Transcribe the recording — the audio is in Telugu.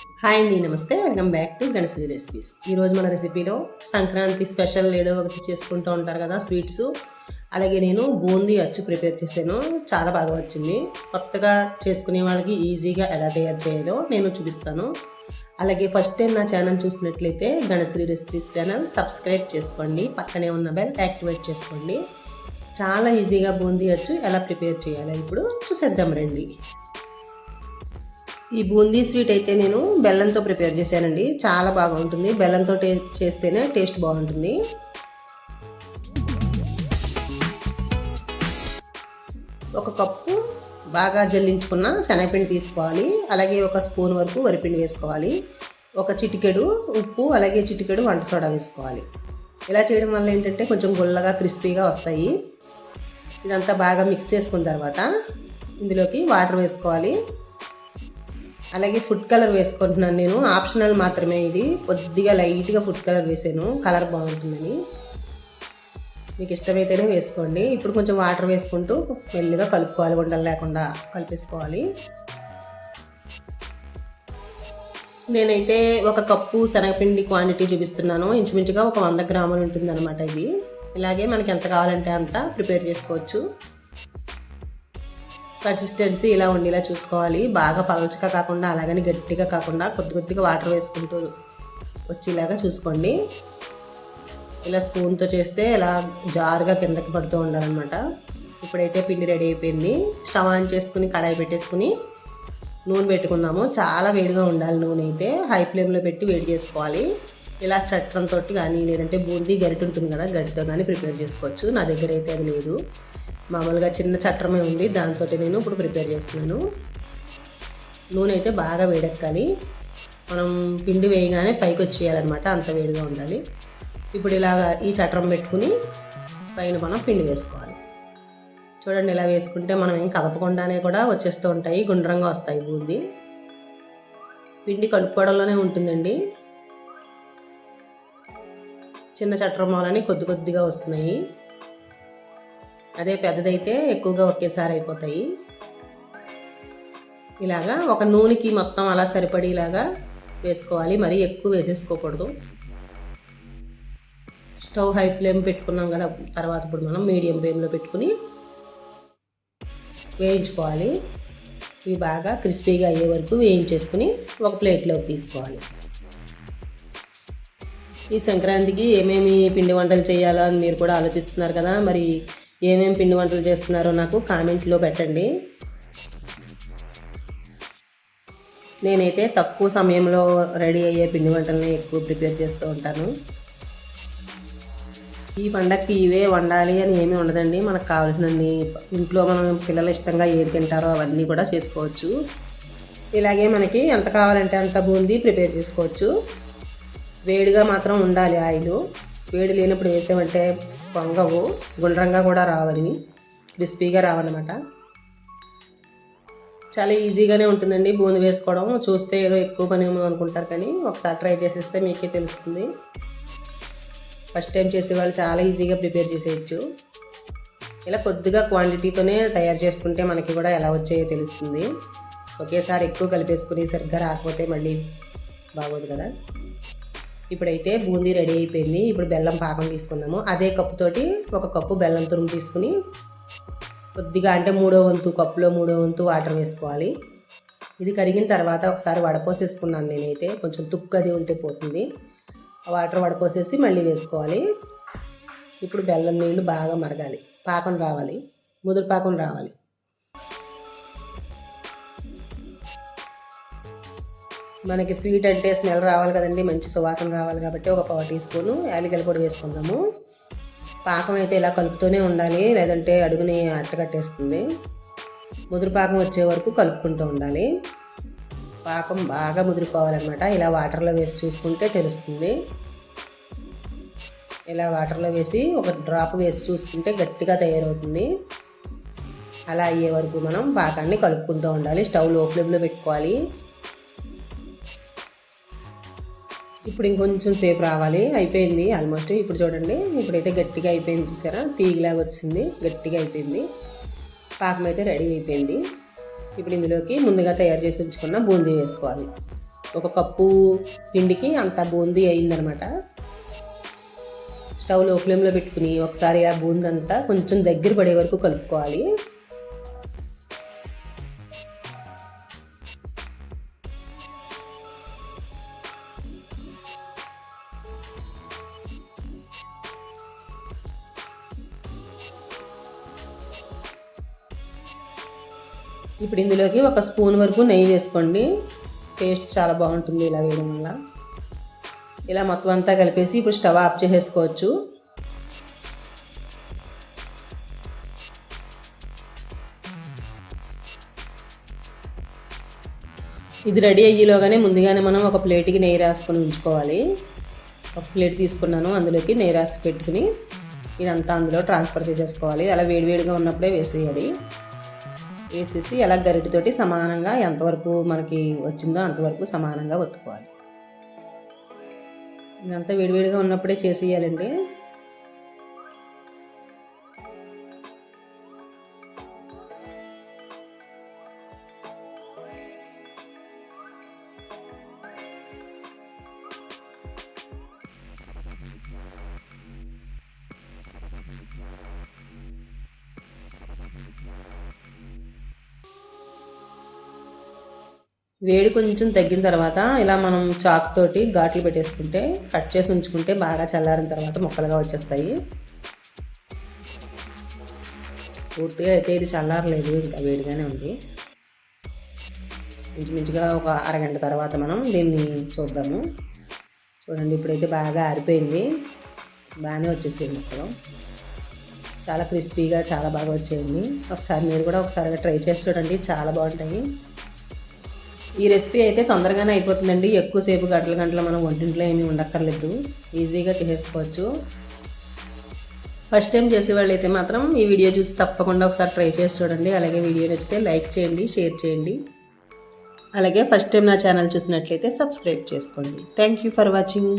హాయ్ అండి నమస్తే welcome back to Ganashree recipes ఈరోజు మన రెసిపీలో సంక్రాంతి స్పెషల్ ఏదో ఒకటి చేసుకుంటూ ఉంటారు కదా స్వీట్స్ అలాగే నేను బూందీ అచ్చు ప్రిపేర్ చేశాను. చాలా బాగా వచ్చింది. కొత్తగా చేసుకునే వాళ్ళకి ఈజీగా ఎలా తయారు చేయాలో నేను చూపిస్తాను. అలాగే ఫస్ట్ టైం నా ఛానల్ చూసినట్లయితే గణశ్రీ రెసిపీస్ ఛానల్ సబ్స్క్రైబ్ చేసుకోండి. పక్కనే ఉన్న బెల్ యాక్టివేట్ చేసుకోండి. చాలా ఈజీగా బూందీ అచ్చు ఎలా ప్రిపేర్ చేయాలో ఇప్పుడు చూసేద్దాం రండి. ఈ బూందీ స్వీట్ అయితే నేను బెల్లంతో ప్రిపేర్ చేశానండి. చాలా బాగుంటుంది. బెల్లంతో టే చేస్తేనే టేస్ట్ బాగుంటుంది. ఒక కప్పు బాగా జల్లించుకున్న శనగపిండి తీసుకోవాలి. అలాగే ఒక స్పూన్ వరకు వరిపిండి వేసుకోవాలి. ఒక చిటికెడు ఉప్పు అలాగే చిటికెడు వంట సోడా వేసుకోవాలి. ఇలా చేయడం వల్ల ఏంటంటే కొంచెం గుల్లగా క్రిస్పీగా వస్తాయి. ఇదంతా బాగా మిక్స్ చేసుకున్న తర్వాత ఇందులోకి వాటర్ వేసుకోవాలి. అలాగే ఫుడ్ కలర్ వేసుకుంటున్నాను నేను. ఆప్షనల్ మాత్రమే ఇది. కొద్దిగా లైట్గా ఫుడ్ కలర్ వేసాను. కలర్ బాగుంటుందని. మీకు ఇష్టమైతేనే వేసుకోండి. ఇప్పుడు కొంచెం వాటర్ వేసుకుంటూ మెల్లిగా కలుపుకోవాలి. ఉండలు లేకుండా కలిపేసుకోవాలి. నేనైతే ఒక కప్పు శనగపిండి క్వాంటిటీ చూపిస్తున్నాను. ఇంచుమించుగా ఒక వంద గ్రాములు ఉంటుందన్నమాట ఇది. ఇలాగే మనకి ఎంత కావాలంటే అంత ప్రిపేర్ చేసుకోవచ్చు. కన్సిస్టెన్సీ ఇలా ఉండేలా చూసుకోవాలి. బాగా పలచగా కాకుండా అలాగని గట్టిగా కాకుండా కొద్ది కొద్దిగా వాటర్ వేసుకుంటూ వచ్చేలాగా చూసుకోండి. ఇలా స్పూన్తో చేస్తే ఇలా జారుగా కిందకి పడుతూ ఉండాలన్నమాట. ఇప్పుడైతే పిండి రెడీ అయిపోయింది. స్టవ్ ఆన్ చేసుకుని కడాయి పెట్టేసుకుని నూనె పెట్టుకుందాము. చాలా వేడిగా ఉండాలి నూనె అయితే. హై ఫ్లేమ్లో పెట్టి వేడి చేసుకోవాలి. ఇలా చట్టంతో కానీ లేదంటే బూందీ గరిట ఉంటుంది కదా గరిటతో కానీ ప్రిపేర్ చేసుకోవచ్చు. నా దగ్గర అయితే అది లేదు. మామూలుగా చిన్న చట్రమే ఉంది. దాంతో నేను ఇప్పుడు ప్రిపేర్ చేస్తున్నాను. నూనె అయితే బాగా వేడెక్కాలి. మనం పిండి వేయగానే పైకి వచ్చేయాలన్నమాట. అంత వేడిగా ఉండాలి. ఇప్పుడు ఇలాగా ఈ చట్రం పెట్టుకుని పైన మనం పిండి వేసుకోవాలి. చూడండి ఇలా వేసుకుంటే మనం ఏం కదపకుండానే కూడా వచ్చేస్తూ ఉంటాయి. గుండ్రంగా వస్తాయి బూంది. పిండి కలుపుకోవడంలోనే ఉంటుందండి. చిన్న చట్రం వలని కొద్ది కొద్దిగా వస్తున్నాయి. అదే పెద్దదైతే ఎక్కువగా ఒకేసారి అయిపోతాయి. ఇలాగా ఒక నూనెకి మొత్తం అలా సరిపడేలాగా వేసుకోవాలి. మరీ ఎక్కువ వేసేసుకోకూడదు. స్టవ్ హై ఫ్లేమ్ పెట్టుకున్నాం కదా తర్వాత ఇప్పుడు మనం మీడియం ఫ్లేమ్లో పెట్టుకుని వేయించుకోవాలి. ఇవి బాగా క్రిస్పీగా అయ్యే వరకు వేయించేసుకుని ఒక ప్లేట్లోకి తీసుకోవాలి. ఈ సంక్రాంతికి ఏమేమి పిండి వంటలు చేయాలో అని మీరు కూడా ఆలోచిస్తున్నారు కదా మరి ఏమేమి పిండి వంటలు చేస్తున్నారో నాకు కామెంట్లో పెట్టండి. నేనైతే తక్కువ సమయంలో రెడీ అయ్యే పిండి వంటలని ఎక్కువ ప్రిపేర్ చేస్తూ ఉంటాను. ఈ పండగకి ఇవే వండాలి అని ఏమీ ఉండదండి. మనకు కావాల్సినన్ని ఇంట్లో మనం పిల్లలు ఇష్టంగా ఏది తింటారో అవన్నీ కూడా చేసుకోవచ్చు. ఇలాగే మనకి ఎంత కావాలంటే అంత బూందీ ప్రిపేర్ చేసుకోవచ్చు. వేడిగా మాత్రం ఉండాలి ఆయిల్. వేడి లేనప్పుడు వేసామంటే పొంగవు గుండ్రంగా కూడా రావని క్రిస్పీగా రావన్నమాట. చాలా ఈజీగానే ఉంటుందండి బూంది వేసుకోవడం. చూస్తే ఏదో ఎక్కువ పని ఏమో అనుకుంటారు కానీ ఒకసారి ట్రై చేసేస్తే మీకే తెలుస్తుంది. ఫస్ట్ టైం చేసే వాళ్ళు చాలా ఈజీగా ప్రిపేర్ చేసేయచ్చు. ఇలా కొద్దిగా క్వాంటిటీతోనే తయారు చేసుకుంటే మనకి కూడా ఎలా వచ్చాయో తెలుస్తుంది. ఒకేసారి ఎక్కువ కలిపేసుకుని సరిగ్గా రాకపోతే మళ్ళీ బాగోదు కదా. ఇప్పుడైతే బూందీ రెడీ అయిపోయింది. ఇప్పుడు బెల్లం పాకం తీసుకుందాము. అదే కప్పుతోటి ఒక కప్పు బెల్లం తురుము తీసుకుని కొద్దిగా అంటే మూడో వంతు కప్పులో మూడో వంతు వాటర్ వేసుకోవాలి. ఇది కరిగిన తర్వాత ఒకసారి వడపోసేసుకున్నాను నేనైతే. కొంచెం తుక్కు అది ఉంటే పోతుంది. ఆ వాటర్ వడపోసేసి మళ్ళీ వేసుకోవాలి. ఇప్పుడు బెల్లం నీళ్ళు బాగా మరగాలి. పాకం రావాలి. ముదురు పాకం రావాలి. మనకి స్వీట్ అంటే స్మెల్ రావాలి కదండి మంచి సువాసన రావాలి కాబట్టి ఒక పావు టీ స్పూను యాలకల పొడి వేసుకుందాము. పాకం అయితే ఇలా కలుపుతూనే ఉండాలి లేదంటే అడుగుని అట్టగట్టేస్తుంది ముదురు పాకం వచ్చే వరకు కలుపుకుంటూ ఉండాలి. పాకం బాగా ముదిరిపోవాలన్నమాట ఇలా వాటర్లో వేసి చూసుకుంటే తెలుస్తుంది. ఇలా వాటర్లో వేసి ఒక డ్రాప్ వేసి చూసుకుంటే గట్టిగా తయారవుతుంది. అలా అయ్యే వరకు మనం పాకాన్ని కలుపుకుంటూ ఉండాలి. స్టవ్లో ఫ్లేమ్లో పెట్టుకోవాలి. ఇప్పుడు ఇంకొంచెం సేపు రావాలి. అయిపోయింది ఆల్మోస్ట్. ఇప్పుడు చూడండి ఇప్పుడైతే గట్టిగా అయిపోయింది చూసారా? తీగలాగా వచ్చింది. గట్టిగా అయిపోయింది. పాకం అయితే రెడీ అయిపోయింది. ఇప్పుడు ఇందులోకి ముందుగా తయారు చేసి ఉంచుకున్న బూందీ వేసుకోవాలి. ఒక కప్పు పిండికి అంత బూందీ అయిందనమాట. స్టవ్లో ఫ్లేమ్లో పెట్టుకుని ఒకసారి ఆ బూందీ అంతా కొంచెం దగ్గర పడే వరకు కలుపుకోవాలి. ఇప్పుడు ఇందులోకి ఒక స్పూన్ వరకు నెయ్యి వేసుకోండి. టేస్ట్ చాలా బాగుంటుంది ఇలా వేయడం వల్ల. ఇలా మొత్తం అంతా కలిపేసి ఇప్పుడు స్టవ్ ఆఫ్ చేసేసుకోవచ్చు. ఇది రెడీ అయ్యేలోగానే ముందుగానే మనం ఒక ప్లేట్కి నెయ్యి రాసుకొని ఉంచుకోవాలి. ఒక ప్లేట్ తీసుకున్నాను అందులోకి నెయ్యి రాసి పెట్టుకుని ఇదంతా అందులో ట్రాన్స్ఫర్ చేసేసుకోవాలి. అలా వేడివేడిగా ఉన్నప్పుడే వేసేయాలి. వేసేసి అలా గరిటెతోటి సమానంగా ఎంతవరకు మనకి వచ్చిందో అంతవరకు సమానంగా ఒత్తుకోవాలి. ఇదంతా వేడివేడిగా ఉన్నప్పుడే చేసేయాలండి. వేడి కొంచెం తగ్గిన తర్వాత ఇలా మనం చాక్ తోటి ఘాట్లు పెట్టేసుకుంటే కట్ చేసి ఉంచుకుంటే బాగా చల్లారిన తర్వాత ముక్కలుగా వచ్చేస్తాయి. పూర్తిగా అయితే ఇది చల్లారలేదు ఇంకా వేడిగానే ఉంది. ఇంచుమించుగా ఒక అరగంట తర్వాత మనం దీన్ని చూద్దాము. చూడండి ఇప్పుడైతే బాగా ఆరిపోయింది. బాగానే వచ్చేసింది ముక్కలు. చాలా క్రిస్పీగా చాలా బాగా వచ్చేయండి. ఒకసారి మీరు కూడా ఒకసారిగా ట్రై చేసి చూడండి చాలా బాగుంటాయి. ఈ రెసిపీ అయితే తొందరగానే అయిపోతుందండి. ఎక్కువసేపు గంటల గంటలు మనం వంటింట్లో ఏమీ ఉండక్కర్లేదు. ఈజీగా చేసేసుకోవచ్చు. ఫస్ట్ టైం చేసేవాళ్ళు అయితే మాత్రం ఈ వీడియో చూసి తప్పకుండా ఒకసారి ట్రై చేసి చూడండి. అలాగే వీడియో నచ్చితే లైక్ చేయండి షేర్ చేయండి. అలాగే ఫస్ట్ టైం నా ఛానల్ చూసినట్లయితే సబ్స్క్రైబ్ చేసుకోండి. Thank you for watching.